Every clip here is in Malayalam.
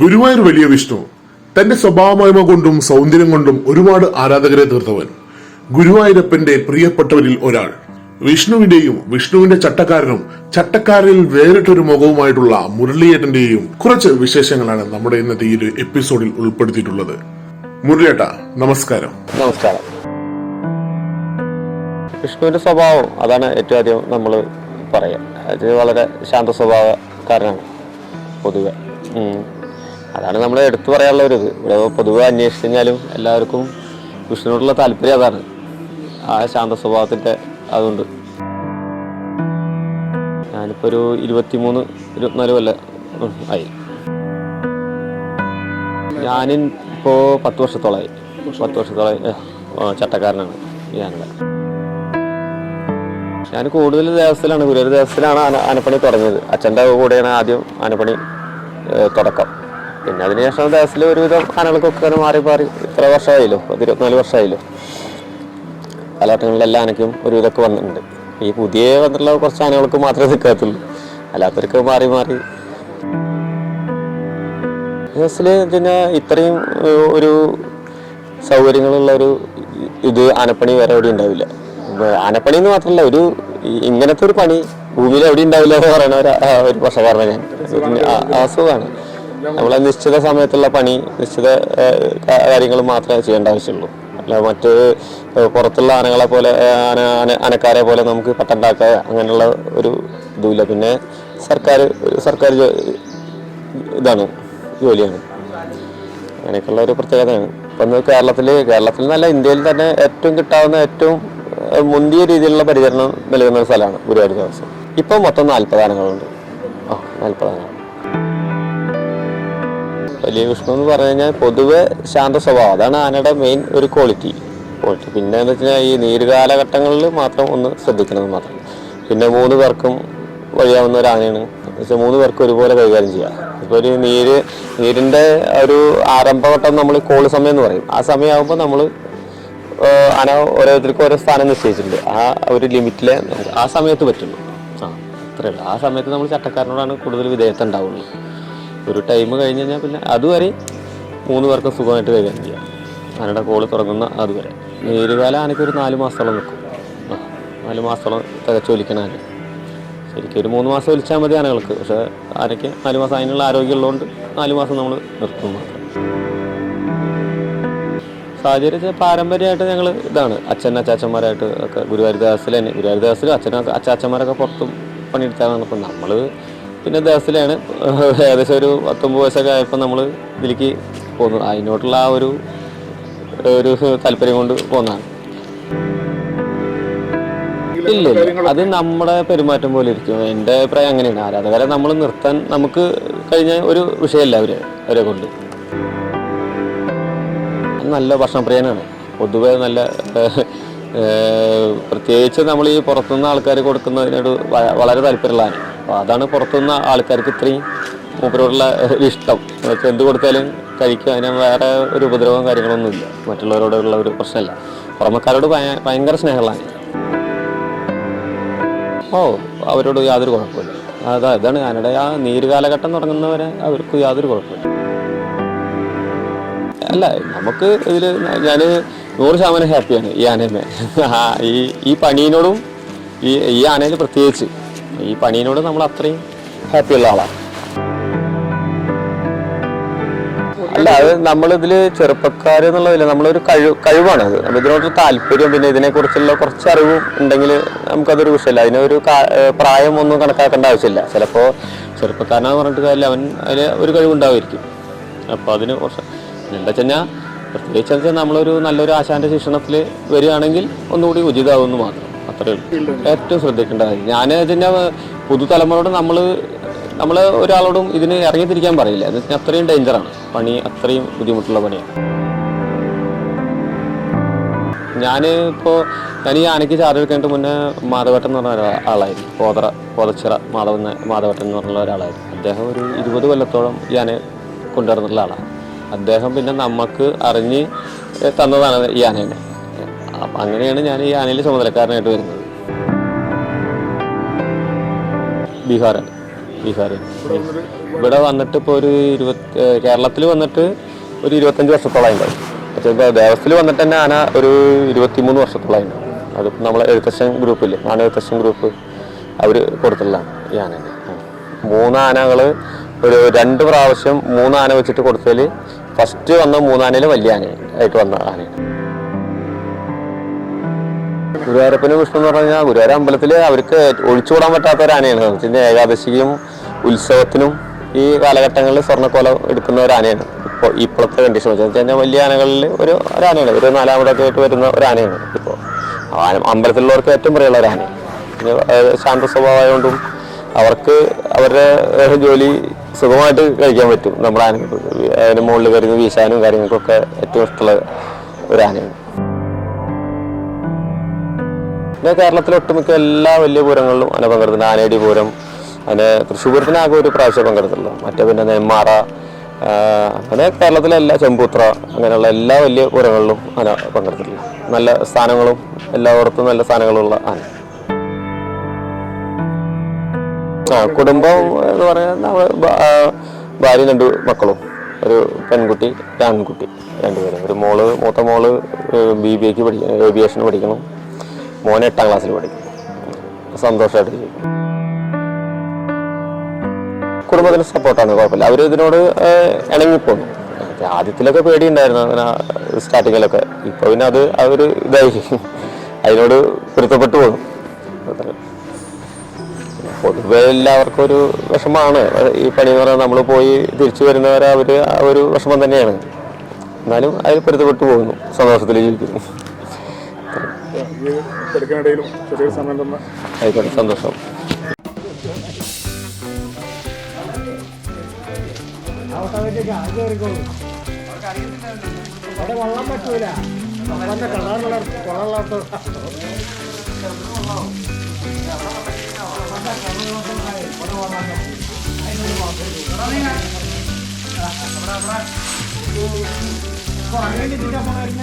ഗുരുവായൂർ വലിയ വിഷ്ണു. തന്റെ സ്വഭാവമഹിമ കൊണ്ടും സൗന്ദര്യം കൊണ്ടും ഒരുപാട് ആരാധകരെ തീർത്തവൻ. ഗുരുവായൂരപ്പന്റെ പ്രിയപ്പെട്ടവരിൽ ഒരാൾ. വിഷ്ണുവിന്റെയും വിഷ്ണുവിന്റെ ചട്ടക്കാരനും ചട്ടക്കാരിൽ വേറിട്ടൊരു മുഖവുമായിട്ടുള്ള മുരളിയേട്ടന്റെയും കുറച്ച് വിശേഷങ്ങളാണ് നമ്മുടെ ഇന്നത്തെ ഈ ഒരു എപ്പിസോഡിൽ ഉൾപ്പെടുത്തിയിട്ടുള്ളത്. മുരളിയേട്ട നമസ്കാരം. നമസ്കാരം. വിഷ്ണുവിന്റെ സ്വഭാവം അതാണ് ഏറ്റവും അധികം നമ്മൾ പറയാം. അത് വളരെ ശാന്ത സ്വഭാവക്കാരനാണ് പൊതുവെ. അതാണ് നമ്മൾ എടുത്തു പറയാനുള്ള ഒരു ഇത്. ഇവിടെ പൊതുവെ അന്വേഷിച്ചു കഴിഞ്ഞാലും എല്ലാവർക്കും വിഷ്ണുവിനോടുള്ള താല്പര്യം അതാണ്. ആ ശാന്ത സ്വഭാവത്തിന്റെ അതുകൊണ്ട് ഞാനിപ്പോൾ ഒരു ഇരുപത്തിമൂന്ന് ഇരുപത്തിനാല് കൊല്ലം ആയി. ആയി ഞാനിപ്പോൾ പത്ത് വർഷത്തോളമായി പത്ത് വർഷത്തോളമായി ഏ, ചട്ടക്കാരനാണ് ഞാനിവിടെ ഞാൻ കൂടുതൽ ദേവസ്ഥയിലാണ് ഗുരുവായൂർ ദേവസ്ഥയിലാണ് ആന ആനപ്പണി തുടങ്ങിയത്. അച്ഛന്റെ കൂടെയാണ് ആദ്യം ആനപ്പണി തുടക്കം. പിന്നെ അതിനുശേഷം ദേശത്തിൽ ഒരുവിധം ആനകൾക്കൊക്കെ അങ്ങനെ മാറി മാറി ഇത്ര വർഷമായല്ലോ ഇരുപത്തിനാല് വർഷമായല്ലോ. കാലഘട്ടങ്ങളിലെല്ലാം ആനയ്ക്കും ഒരുവിധമൊക്കെ വന്നിട്ടുണ്ട്. ഈ പുതിയ വന്നിട്ടുള്ള കുറച്ച് ആനകൾക്ക് മാത്രമേ നിൽക്കാത്തുള്ളൂ. അല്ലാത്തവർക്ക് മാറി മാറി. ബസ്സിൽ പിന്നെ ഇത്രയും ഒരു സൗകര്യങ്ങളുള്ള ഒരു ഇത് ആനപ്പണി വേറെ എവിടെ ഉണ്ടാവില്ല. ആനപ്പണി എന്ന് മാത്രമല്ല ഒരു ഇങ്ങനത്തെ ഒരു പണി ഭൂമിയിൽ എവിടെ ഉണ്ടാവില്ല എന്ന് പറയുന്ന ഒരു പക്ഷെ പക്ഷപാർന്ന ഞാൻ അസുഖമാണ്. നമ്മളെ നിശ്ചിത സമയത്തുള്ള പണി നിശ്ചിത കാര്യങ്ങൾ മാത്രമേ ചെയ്യേണ്ട ആവശ്യമുള്ളൂ. അല്ല മറ്റ് പുറത്തുള്ള ആനകളെ പോലെ ആന ആന ആനക്കാരെ പോലെ നമുക്ക് പട്ടുണ്ടാക്കുക അങ്ങനെയുള്ള ഒരു ഇതുമില്ല. പിന്നെ സർക്കാർ സർക്കാർ ഇതാണ് ജോലിയാണ്. അങ്ങനെയൊക്കെയുള്ള ഒരു പ്രത്യേകതയാണ്. ഇപ്പം കേരളത്തിൽ കേരളത്തിൽ നല്ല ഇന്ത്യയിൽ തന്നെ ഏറ്റവും കിട്ടാവുന്ന ഏറ്റവും മുന്തിയ രീതിയിലുള്ള പരിചരണം നൽകുന്ന ഒരു സ്ഥലമാണ് ഗുരുവായൂർ ദേവസ്വം. ഇപ്പം മൊത്തം നാൽപ്പത് ആനകളുണ്ട്. ആ നാൽപ്പത് ആനകൾ. വലിയ വിഷ്ണു എന്ന് പറഞ്ഞു കഴിഞ്ഞാൽ പൊതുവെ ശാന്ത സ്വഭാവം. അതാണ് ആനയുടെ മെയിൻ ഒരു ക്വാളിറ്റി ക്വാളിറ്റി പിന്നെ എന്ന് വെച്ചാൽ ഈ നീര് കാലഘട്ടങ്ങളിൽ മാത്രം ഒന്ന് ശ്രദ്ധിക്കണമെന്ന് മാത്രം. പിന്നെ മൂന്ന് പേർക്കും വഴിയാവുന്ന ഒരു ആനയാണ്. വെച്ചാൽ മൂന്ന് പേർക്കും ഒരുപോലെ കൈകാര്യം ചെയ്യാം. ഇപ്പോൾ ഒരു നീര് നീരിന്റെ ഒരു ആരംഭഘട്ടം നമ്മൾ കോൾ സമയം എന്ന് പറയും. ആ സമയമാകുമ്പോൾ നമ്മൾ ആന ഓരോരുത്തർക്കും ഓരോ സ്ഥാനം നിശ്ചയിച്ചിട്ടുണ്ട്. ആ ഒരു ലിമിറ്റിലെ ആ സമയത്ത് പറ്റുള്ളൂ. ആ അത്രേ ഉള്ളൂ. ആ സമയത്ത് നമ്മൾ ചട്ടക്കാരനോടാണ് കൂടുതൽ വിധേയത്വം ഉണ്ടാവുള്ളൂ. ഒരു ടൈം കഴിഞ്ഞ് കഴിഞ്ഞാൽ പിന്നെ അതുവരെ മൂന്ന് പേർക്കും സുഖമായിട്ട് കൈകാര്യം ചെയ്യാം. ആനയുടെ കോൾ തുടങ്ങുന്ന അതുവരെ. നീരുകാലം ആനയ്ക്ക് ഒരു നാല് മാസത്തോളം നിൽക്കും നാല് മാസത്തോളം തികച്ചു വലിക്കണ ആന ശരിക്കും ഒരു മൂന്ന് മാസം വലിച്ചാൽ മതി ആനകൾക്ക്. പക്ഷേ ആനയ്ക്ക് നാല് മാസം അതിനുള്ള ആരോഗ്യമുള്ളതുകൊണ്ട് നാല് മാസം നമ്മൾ നിർത്തും മാത്രം. സാഹചര്യം പാരമ്പര്യമായിട്ട് ഞങ്ങൾ ഇതാണ്. അച്ഛൻ അച്ചാച്ചന്മാരായിട്ട് ഒക്കെ ഗുരുവായൂർ ദേവസ്ഥയിൽ തന്നെ. ഗുരുവായൂർ ദേവസ്ഥയിൽ അച്ഛനും അച്ചാച്ചന്മാരൊക്കെ പുറത്തും പണിയെടുത്താണ് അപ്പം നമ്മൾ പിന്നെ ദേവസ്ഥയിലാണ് ഏകദേശം ഒരു പത്തൊമ്പത് വയസ്സൊക്കെ ആയപ്പോൾ നമ്മൾ ഇതിലേക്ക് പോന്നു. അതിനോട്ടുള്ള ആ ഒരു ഒരു താല്പര്യം കൊണ്ട് പോന്നതാണ്. ഇല്ല അത് നമ്മുടെ പെരുമാറ്റം പോലെ ഇരിക്കും. എന്റെ അഭിപ്രായം അങ്ങനെയാണ്. ആരാധകരെ നമ്മൾ നിർത്താൻ നമുക്ക് കഴിഞ്ഞ ഒരു വിഷയമല്ല അവർ അവരെ കൊണ്ട്. നല്ല ഭക്ഷണപ്രിയനാണ് പൊതുവേ നല്ല പ്രത്യേകിച്ച് നമ്മൾ ഈ പുറത്തുനിന്ന് ആൾക്കാർ കൊടുക്കുന്നതിനോട് വളരെ താല്പര്യമുള്ളതാണ്. അപ്പോൾ അതാണ് പുറത്തുനിന്ന് ആൾക്കാർക്ക് ഇത്രയും മൂപ്പരോടുള്ള ഒരു ഇഷ്ടം എന്നുവെച്ചാൽ എന്ത് കൊടുത്താലും കഴിക്കും. അതിന് വേറെ ഒരു ഉപദ്രവവും കാര്യങ്ങളൊന്നുമില്ല മറ്റുള്ളവരോടുള്ള ഒരു പ്രശ്നമല്ല. പുറമക്കാരോട് ഭയങ്കര സ്നേഹമുള്ളതാണ്. ഓ അവരോട് യാതൊരു കുഴപ്പമില്ല. അതാ ഇതാണ് കാനഡ ആ നീര് കാലഘട്ടം തുടങ്ങുന്നവരെ അവർക്ക് യാതൊരു കുഴപ്പമില്ല. അല്ല നമുക്ക് ഇതിൽ ഞാൻ നൂറ് ശതമാനം ഹാപ്പിയാണ് ഈ ആനയെ ആ ഈ ഈ പണീനോടും ഈ ഈ ആനയിൽ പ്രത്യേകിച്ച്. ഈ പണീനോട് നമ്മൾ അത്രയും ഹാപ്പിയുള്ള ആളാണ് അല്ല അത് നമ്മളിതിൽ ചെറുപ്പക്കാർ എന്നുള്ളതില്ല നമ്മളൊരു കഴിവ് കഴിവാണ് അത്. നമ്മൾ ഇതിനോട് താല്പര്യം പിന്നെ ഇതിനെക്കുറിച്ചുള്ള കുറച്ച് അറിവും ഉണ്ടെങ്കിൽ നമുക്കതൊരു വിഷയമല്ല. അതിനൊരു പ്രായം ഒന്നും കണക്കാക്കേണ്ട ആവശ്യമില്ല. ചിലപ്പോ ചെറുപ്പക്കാരനാന്ന് പറഞ്ഞിട്ട് കാര്യമില്ല. അവൻ അതിന് ഒരു കഴിവുണ്ടാവുമായിരിക്കും അപ്പോൾ അതിന് കുറച്ച് എന്താ വെച്ച് കഴിഞ്ഞാൽ പ്രത്യേകിച്ച് വെച്ചാൽ നമ്മളൊരു നല്ലൊരു ആശാന്റെ ശിക്ഷണത്തിൽ വരികയാണെങ്കിൽ ഒന്നുകൂടി ഉചിതമാകുമെന്ന് മാത്രം. അത്രേ ഉള്ളൂ. ഏറ്റവും ശ്രദ്ധിക്കേണ്ടത് ഞാൻ ഇതിന്റെ പുതുതലമുറയോട് നമ്മൾ നമ്മൾ ഒരാളോടും ഇതിന് ഇറങ്ങിത്തിരിക്കാൻ പറയില്ല. എന്ന് വെച്ചാൽ അത്രയും ഡേഞ്ചറാണ് പണി അത്രയും ബുദ്ധിമുട്ടുള്ള പണിയാണ്. ഞാൻ ഇപ്പോൾ ഞാൻ ഈ ആനയ്ക്ക് ചാർജ് എടുക്കേണ്ട മുന്നേ മാധവട്ടൻ എന്ന് പറഞ്ഞ ഒരാളായിരുന്നു പോതറ പോതച്ചിറ മാധവൻ മാധവട്ടൻ എന്ന് പറഞ്ഞ ഒരാളായിരുന്നു. അദ്ദേഹം ഒരു ഇരുപത് കൊല്ലത്തോളം ആനയെ കൊണ്ടുവരുന്നുള്ള ആളാണ്. അദ്ദേഹം പിന്നെ നമുക്ക് അറിഞ്ഞ് തന്നതാണ് ഈ ആനേനെ. അപ്പം അങ്ങനെയാണ് ഞാൻ ഈ ആനയിൽ ചുമതലക്കാരനായിട്ട് വരുന്നത്. ബീഹാറാണ് ബീഹാർ ഇവിടെ വന്നിട്ട് ഇപ്പോൾ ഒരു ഇരുപത്തി കേരളത്തിൽ വന്നിട്ട് ഒരു ഇരുപത്തഞ്ച് വർഷത്തോളം പക്ഷേ ഇപ്പോൾ ദേവസ്ഥയിൽ വന്നിട്ട് തന്നെ ആന ഒരു ഇരുപത്തിമൂന്ന് വർഷത്തോളം ഉണ്ടാവും. അത് നമ്മളെ ഗ്രൂപ്പിൽ ഗ്രൂപ്പില്ലേ ആന എഴുത്തശ്ശൻ ഗ്രൂപ്പ് അവർ കൊടുത്തിട്ടുള്ളതാണ് ഈ ആനേനെ. മൂന്നാനകൾ ഒരു രണ്ട് പ്രാവശ്യം മൂന്നാന വെച്ചിട്ട് കൊടുത്തതിൽ ഫസ്റ്റ് വന്ന മൂന്നാനയിൽ വലിയ ആന ആയിട്ട് വന്ന ആനയാണ്. ഗുരുവായൂരപ്പനും വിഷ്ണു എന്ന് പറഞ്ഞാൽ ഗുരുവായൂർ അമ്പലത്തിൽ അവർക്ക് ഒഴിച്ചുകൂടാൻ പറ്റാത്ത ഒരു ആനയാണ് എന്ന് ഏകാദശിക്കും ഉത്സവത്തിനും ഈ കാലഘട്ടങ്ങളിൽ സ്വർണക്കോലം എടുക്കുന്ന ഒരു ആനയാണ്. ഇപ്പോൾ ഇപ്പോഴത്തെ കണ്ടീഷൻ വെച്ച് കഴിഞ്ഞാൽ വലിയ ആനകളിൽ ഒരു ഒരു ആനയാണ്. ഒരു നാലാമതൊക്കെ ആയിട്ട് വരുന്ന ഒരു ആനയാണ് ഇപ്പോൾ. അമ്പലത്തിലുള്ളവർക്ക് ഏറ്റവും പ്രിയമുള്ള ഒരു ആനയാണ്. ശാന്ത സ്വഭാവമായതുകൊണ്ടും അവർക്ക് അവരുടെ ജോലി സുഖമായിട്ട് കഴിക്കാൻ പറ്റും. നമ്മുടെ ആനകൾക്ക്. അതിന് മുകളിൽ കയറി വീശാനും കാര്യങ്ങൾക്കൊക്കെ ഏറ്റവും ഇഷ്ടമുള്ള ഒരു ആനയാണ്. പിന്നെ കേരളത്തിലെ ഒട്ടുമിക്ക എല്ലാ വലിയ പൂരങ്ങളിലും അതിനെ പങ്കെടുത്തിട്ടുണ്ട്. ആനയടി പൂരം അതിന് തൃശ്ശൂർ പൂരത്തിന് ആകെ ഒരു പ്രാവശ്യം പങ്കെടുത്തുള്ളൂ മറ്റേ പിന്നെ നെന്മാറ അങ്ങനെ കേരളത്തിലെ എല്ലാ ചെമ്പൂത്ര അങ്ങനെയുള്ള എല്ലാ വലിയ പൂരങ്ങളിലും ആന പങ്കെടുത്തിട്ടുണ്ട്. നല്ല സ്ഥാനങ്ങളും എല്ലായിടത്തും നല്ല സ്ഥാനങ്ങളുള്ള ആന. ആ കുടുംബം എന്ന് പറയാൻ നമ്മൾ ഭാര്യ രണ്ട് മക്കളും ഒരു പെൺകുട്ടി ആൺകുട്ടി രണ്ടുപേരും. ഒരു മോൾ മൂത്ത മോൾ ബി ബി എക്ക് പഠിക്കണം ഏവിയേഷൻ പഠിക്കണം മോൻ എട്ടാം ക്ലാസ്സിൽ പഠിക്കും സന്തോഷമായിട്ട് ചെയ്യും കുടുംബത്തിന് സപ്പോർട്ടാണ് കുഴപ്പമില്ല. അവർ ഇതിനോട് ഇണങ്ങിപ്പോന്നു ആദ്യത്തിലൊക്കെ പേടിയുണ്ടായിരുന്നു അങ്ങനെ സ്റ്റാർട്ടിങ്ങിലൊക്കെ. ഇപ്പൊ പിന്നെ അത് അവർ ഇതായി. അതിനോട് പൊരുത്തപ്പെട്ടു പോകും. പൊതുവെ എല്ലാവർക്കും ഒരു വിഷമമാണ്. ഈ പണി എന്ന് പറഞ്ഞാൽ നമ്മൾ പോയി തിരിച്ചു വരുന്നവരെ അവർ ഒരു വിഷമം തന്നെയാണ്. എന്നാലും അതിൽ പൊരുത്തപ്പെട്ടു പോകുന്നു. സന്തോഷത്തിൽ ജീവിക്കുന്നു. തിരക്കിനിടയിലും ചെറിയൊരു സമയം തന്നെ ആയിക്കോട്ടെ സന്തോഷം. അവിടെ വള്ളം പറ്റൂല വള്ളന്റെ കളറുള്ള കുളമുള്ള അങ്ങനെ ചിന്തിക്കാൻ പോകാറില്ല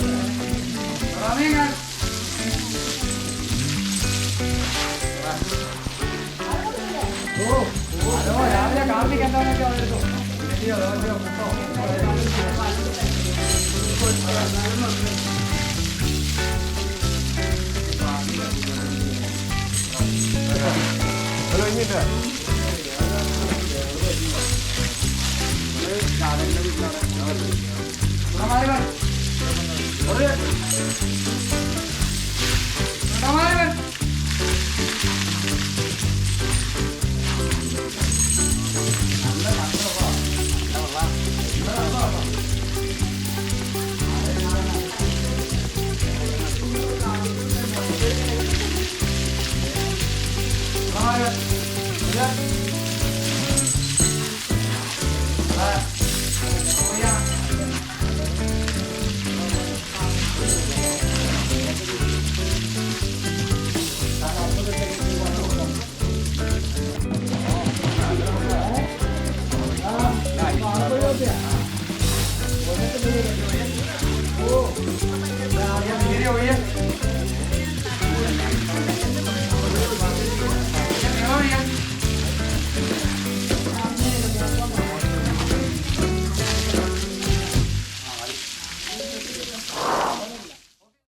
Marami na. രാവിലെ കാപ്പിക്ക് എന്താണെന്ന് വെച്ചാൽ അതെടുത്തു ഇല്ലയോ ഓരോ മുട്ടോ കഴിഞ്ഞില്ല കാണേണ്ട വീട്ടിലാണ് Olha!